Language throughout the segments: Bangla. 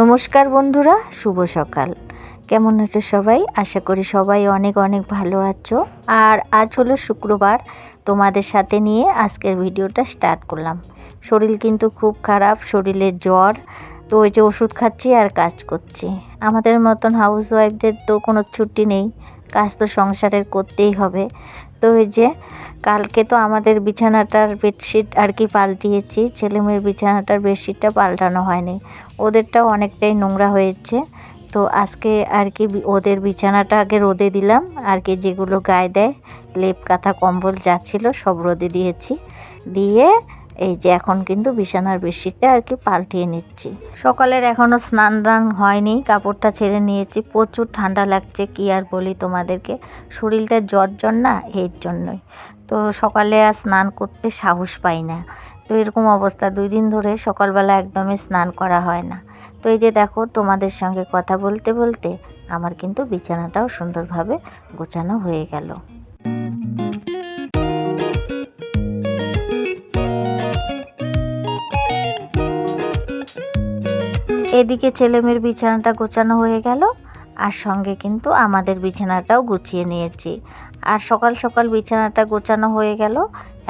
নমস্কার বন্ধুরা, শুভ সকাল। কেমন আছো সবাই? আশা করি সবাই অনেক অনেক ভালো আছো। আর আজ হলো শুক্রবার, তোমাদের সাথে নিয়ে আজকের ভিডিওটা স্টার্ট করলাম। শরীর কিন্তু খুব খারাপ, শরীরে জ্বর, তো ওই যে ওষুধ খাচ্ছি আর কাজ করছি। আমাদের মতন হাউস ওয়াইফদের তো কোনো ছুটি নেই। কাজ তো সংসারের করতেই হবে। তো ওই যে কালকে তো আমাদের বিছানাটার বেডশিট আর কি পাল্টিয়েছি, ছেলে মেয়ের বিছানাটার বেডশিটটা পাল্টানো হয়নি। ওদেরটাও অনেকটাই নোংরা হয়েছে। তো আজকে আর কি ওদের বিছানাটা আগে রোদে দিলাম, আর কি যেগুলো গায়ে দেয়, লেপ, কাঁথা, কম্বল যা ছিল সব রোদে দিয়েছি। দিয়ে এই যে এখন কিন্তু বিছানার বেডশিটটা আর কি পাল্টিয়ে নিচ্ছি। সকালের এখনও স্নান টান হয়নি, কাপড়টা ছেড়ে নিয়েছি। প্রচুর ঠান্ডা লাগছে, কি আর বলি তোমাদেরকে? শরীরটা জ্বর জ্বর না? এর জন্যই। তো সকালে আর স্নান করতে সাহস পাই না। তো এরকম অবস্থা, দুই দিন ধরে সকালবেলা একদমই স্নান করা হয় না। তো এই যে দেখো, তোমাদের সঙ্গে কথা বলতে বলতে আমার কিন্তু বিছানাটাও সুন্দরভাবে গোছানো হয়ে গেল। এদিকে ছেলেমেয়ের বিছানাটা গোছানো হয়ে গেল, আর সঙ্গে কিন্তু আমাদের বিছানাটাও গুছিয়ে নিয়েছি। আর সকাল সকাল বিছানাটা গোছানো হয়ে গেল,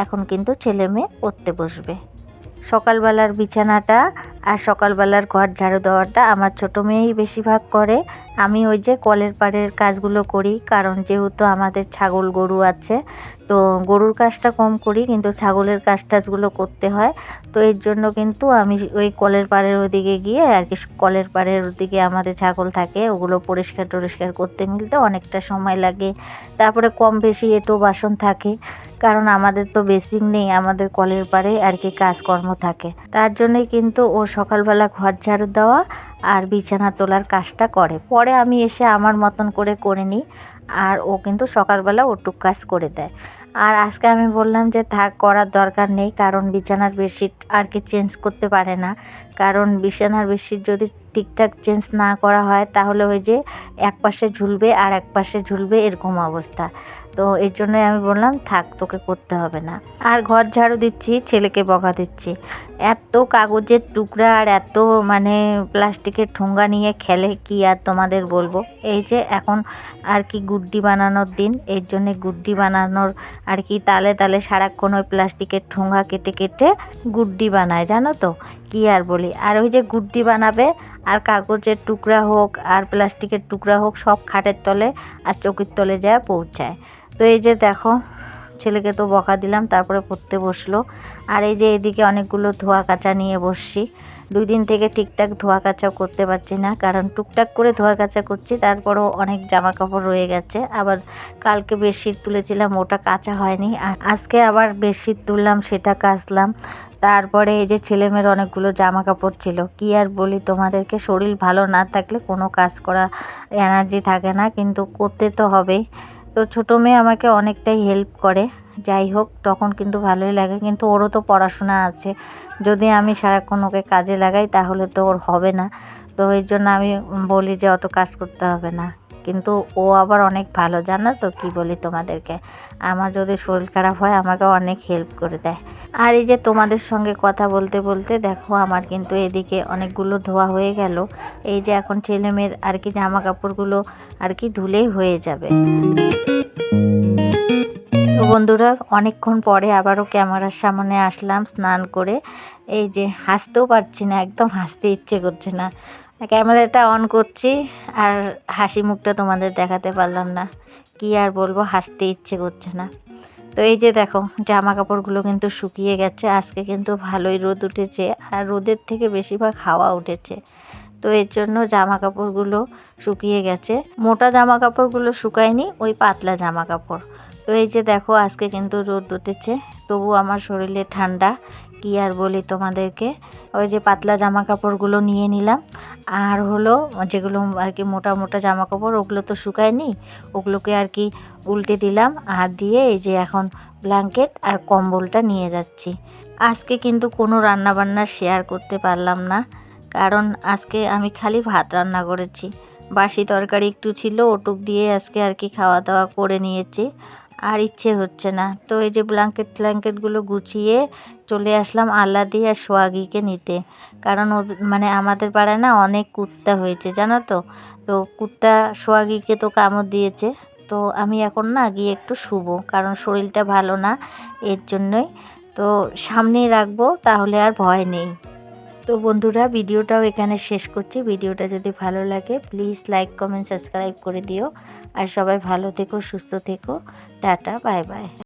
এখন কিন্তু ছেলে মেয়ে পড়তে বসবে। সকালবেলার বিছানাটা আর সকালবেলার ঘর ঝাড়ু দেওয়াটা আমার ছোটো মেয়েই বেশিরভাগ করে। আমি ওই যে কলের পাড়ের কাজগুলো করি, কারণ যেহেতু আমাদের ছাগল গরু আছে, তো গরুর কাজটা কম করি, কিন্তু ছাগলের কাজ টাজগুলো করতে হয়। তো এর জন্য কিন্তু আমি ওই কলের পাড়ের ওদিকে গিয়ে আর কি কলের পাড়ের ওদিকে আমাদের ছাগল থাকে, ওগুলো পরিষ্কার টরিষ্কার করতে মিলতে অনেকটা সময় লাগে। তারপরে কম বেশি এঁটো বাসন থাকে। কারণ আমাদের তো বেসিং নেই, আমাদের কলের পাড়ে আর কি কাজকর্ম থাকে। তার জন্যই কিন্তু ও সকালবেলা ঘর ঝাড়ু দেওয়া আর বিছানা তোলার কাজটা করে। পরে আমি এসে আমার মতন করে করে নিই আর ও কিন্তু সকালবেলা ওটুক কাজ করে দেয়। আর আজকে আমি বললাম যে থাক, করার দরকার নেই, কারণ বিছানার বেডশিট আর কি চেঞ্জ করতে পারে না। কারণ বিছানার বেডশিট যদি ঠিকঠাক চেঞ্জ না করা হয়, তাহলে ওই যে এক পাশে ঝুলবে আর এক পাশে ঝুলবে এরকম অবস্থা। তো এর জন্যই আমি বললাম, থাক, তোকে করতে হবে না। আর ঘর ঝাড়ু দিচ্ছি, ছেলেকে বকা দিচ্ছি। এত কাগজের টুকরা আর এত মানে প্লাস্টিকের ঠোঙ্গা নিয়ে খেলে কি আর তোমাদের বলব? এই যে এখন আর কি গুড্ডি বানানোর দিন, এর জন্যে গুড্ডি বানানোর আর কি তালে তালে সারাক্ষণ ওই প্লাস্টিকের ঠোঙ্গা কেটে কেটে গুড্ডি বানায়, জানো তো? কি আর বলি? আর ওই যে গুড্ডি বানাবে, আর কাগজের টুকরা হোক, আর প্লাস্টিকের টুকরা হোক, সব খাটের তলে আর চৌকির তলে যায় পৌঁছায়। তো এই যে দেখো, ছেলেকে তো বকা দিলাম, তারপরে পড়তে বসল। আর এই যে এদিকে অনেকগুলো ধোয়া কাচা নিয়ে বসছি। দুই দিন থেকে ঠিকঠাক ধোয়া কাচাও করতে পারছি না, কারণ টুকটাক করে ধোয়া কাচা করছি, তারপরও অনেক জামা কাপড় রয়ে গেছে। আবার কালকে বেডশিট তুলেছিলাম, ওটা কাচা হয়নি। আজকে আবার বেডশিট তুললাম, সেটা কাচলাম। তারপরে এই যে ছেলেমেয়ের অনেকগুলো জামা কাপড় ছিল, কি আর বলি তোমাদেরকে? শরীর ভালো না থাকলে কোনো কাজ করা এনার্জি থাকে না, কিন্তু করতে তো হবেই। তো ছোটো মেয়ে আমাকে অনেকটাই হেল্প করে। যাই হোক, তখন কিন্তু ভালোই লাগে, কিন্তু ওরও তো পড়াশোনা আছে। যদি আমি সারাক্ষণ ওকে কাজে লাগাই, তাহলে তো ওর হবে না। তো এর জন্য আমি বলি যে অত কাজ করতে হবে না। কিন্তু ও আবার অনেক ভালো, জানো তো? কি বলি তোমাদেরকে? আমার যদি শরীর খারাপ হয়, আমাকে অনেক হেল্প করে দেয়। আর এই যে তোমাদের সঙ্গে কথা বলতে বলতে দেখো আমার কিন্তু এদিকে অনেকগুলো ধোয়া হয়ে গেল। এই যে এখন ছেলেমেয়ের আর কি জামা কাপড়গুলো আর কি ধুলেই হয়ে যাবে। তো বন্ধুরা, অনেকক্ষণ পরে আবারও ক্যামেরার সামনে আসলাম স্নান করে। এই যে হাসতেও পারছি না, একদম হাসতে ইচ্ছে করছে না। ক্যামেরাটা অন করছি আর হাসি মুখটা তোমাদের দেখাতে পারলাম না। কি আর বলব, হাসতে ইচ্ছে করছে না। তো এই যে দেখো জামা কাপড়গুলো কিন্তু শুকিয়ে গেছে। আজকে কিন্তু ভালোই রোদ উঠেছে আর রোদের থেকে বেশিরভাগ হাওয়া উঠেছে। তো এর জন্য জামা কাপড়গুলো শুকিয়ে গেছে। মোটা জামা কাপড়গুলো শুকায়নি, ওই পাতলা জামা কাপড় তো এই যে দেখো, আজকে কিন্তু রোদ উঠেছে। তবু আমার শরীরে ঠান্ডা, কি আর বলি তোমাদেরকে? ওই যে পাতলা জামা কাপড়গুলো নিয়ে নিলাম। আর হলো যেগুলো আর কি মোটা মোটা জামা কাপড় ওগুলো তো শুকায়নি। ওগুলোকে আর কি উল্টে দিলাম আর দিয়ে এই যে এখন ব্ল্যাঙ্কেট আর কম্বলটা নিয়ে যাচ্ছি। আজকে কিন্তু কোনো রান্না বান্না শেয়ার করতে পারলাম না, কারণ আজকে আমি খালি ভাত রান্না করেছি। বাসি তরকারি একটু ছিল, ওটুক দিয়ে আজকে আর কি খাওয়া দাওয়া করে নিয়েছি। আর ইচ্ছে হচ্ছে না। তো এই যে ব্ল্যাঙ্কেট ট্ল্যাঙ্কেটগুলো গুছিয়ে চলে আসলাম আল্লাদি আর সোয়াগিকে নিতে। কারণ ওদের মানে আমাদের পাড়ায় না অনেক কুত্তা হয়েছে, জানো তো? তো কুত্তা সোয়াগিকে তো কামড় দিয়েছে। তো আমি এখন না গিয়ে একটু শুবো, কারণ শরীরটা ভালো না, এর জন্যই। তো সামনেই রাখব, তাহলে আর ভয় নেই। তো বন্ধুরা, ভিডিওটাও এখানে শেষ করছি। ভিডিওটা যদি ভালো লাগে প্লিজ লাইক কমেন্ট সাবস্ক্রাইব করে দিও। আর সবাই ভালো থেকো, সুস্থ থেকো। Tata bye bye